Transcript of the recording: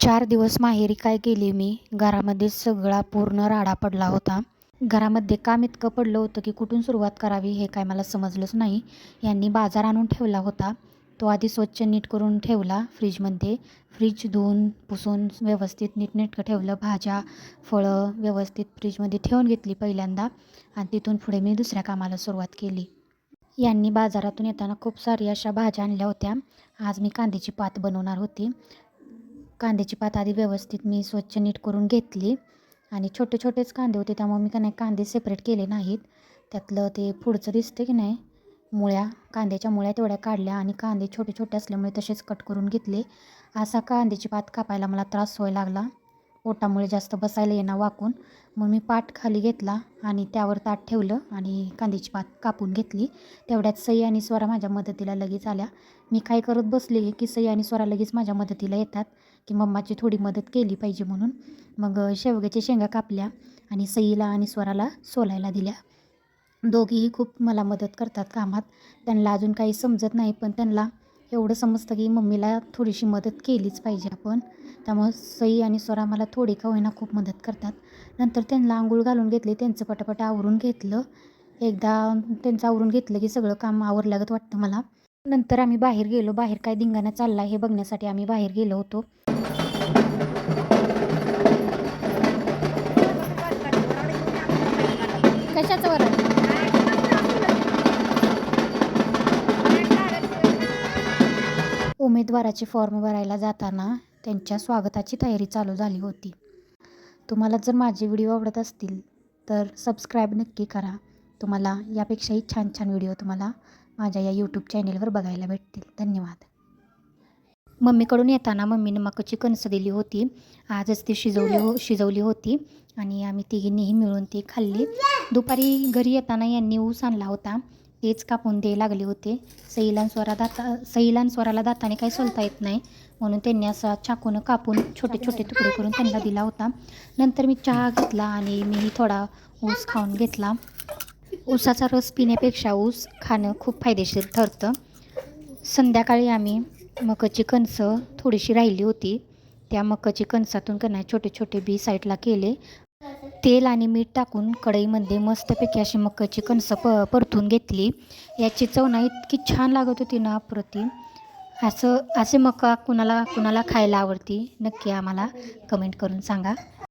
चार दिवस माहेरी काय केले मी? घरामध्ये सगळा पूर्ण राडा पडला होता. घरामध्ये काम इतकं पडलं होतं की कुठून सुरुवात करावी हे काय मला समजलंच नाही. यांनी बाजार आणून ठेवला होता. तो आधी स्वच्छ नीट करून ठेवला फ्रीजमध्ये. फ्रीज धुवून पुसून व्यवस्थित नीटनेटकं ठेवलं. भाज्या फळं व्यवस्थित फ्रीजमध्ये ठेवून घेतली पहिल्यांदा आणि तिथून पुढे मी दुसऱ्या कामाला सुरुवात केली. यांनी बाजारातून येताना खूप सारी अशा भाज्या आणल्या होत्या. आज मी कांद्याची पात बनवणार होती. कांद्याची पात आधी व्यवस्थित मी स्वच्छ नीट करून घेतली. आणि छोटे छोटेच कांदे होते त्यामुळे मी का नाही कांदे सेपरेट केले नाहीत. त्यातलं ते पुढचं दिसते की नाही मुळ्या कांद्याच्या मुळ्या तेवढ्या काढल्या आणि कांदे छोटे छोटे असल्यामुळे तसेच कट करून घेतले. असा कांद्याची पात कापायला मला त्रास व्हायला लागला. ओटामुळे जास्त बसायला येणं वाकून. मग मी पाट खाली घेतला आणि त्यावर ताट ठेवलं आणि कांद्याची पात कापून घेतली. तेवढ्यात सई आणि स्वरा माझ्या मदतीला लगेच आल्या. मी काय करत बसले की सई आणि स्वरा लगेच माझ्या मदतीला येतात की मम्माची थोडी मदत केली पाहिजे म्हणून. मग शेवग्याच्या शेंगा कापल्या आणि सईला आणि स्वराला सोलायला दिल्या. दोघीही खूप मला मदत करतात कामात. त्यांना अजून काही समजत नाही पण त्यांना एवढं समजतं की मम्मीला थोडीशी मदत केलीच पाहिजे आपण. त्यामुळं सई आणि स्वरा मला थोडी का होईना खूप मदत करतात. नंतर त्यांना आंघोळ घालून घेतली त्यांचं पटापट आवरून घेतलं. एकदा त्यांचं आवरून घेतलं की सगळं काम आवरल्यागत वाटतं मला. नंतर आम्ही बाहेर गेलो. बाहेर काय धिंगाणा चालला हे बघण्यासाठी आम्ही बाहेर गेलो होतो. कशाचं वरण उमेदवाराचे फॉर्म भरायला जाताना त्यांच्या स्वागताची तयारी चालू झाली होती. तुम्हाला जर माझे व्हिडिओ आवडत असतील तर सबस्क्राईब नक्की करा. तुम्हाला यापेक्षाही छान छान व्हिडिओ तुम्हाला माझ्या या यूट्यूब चॅनेलवर बघायला भेटतील. धन्यवाद. मम्मीकडून येताना मम्मीनं मकाची कणसं दिली होती. आजच ती शिजवली हो शिजवली होती आणि आम्ही तिघींनीही मिळून ती खाल्ली. दुपारी घरी येताना यांनी ऊस आणला होता. तेच कापून द्यायला लागले होते. सईला स्वरा दाता सईला स्वराला दाताने काही सोलता येत नाही. म्हणून त्यांनी असा चाकूनं कापून छोटे छोटे तुकडे करून त्यांना दिला होता. नंतर मी चहा घेतला आणि मीही थोडा ऊस खाऊन घेतला. ऊसाचा रस पिण्यापेक्षा ऊस खाणं खूप फायदेशीर ठरतं. संध्याकाळी आम्ही मकाची कणसं थोडीशी राहिली होती. त्या मकाची कणसातून कणा छोटे छोटे बी साईडला केले. तेल आणि मीठ टाकून कढईमध्ये मस्तपैकी अशी मकाची कणसं प परतून घेतली. याची चव ना इतकी छान लागत होती ना अप्रतिम असं असे मका कुणाला कुणाला खायला आवडती नक्की आम्हाला कमेंट करून सांगा.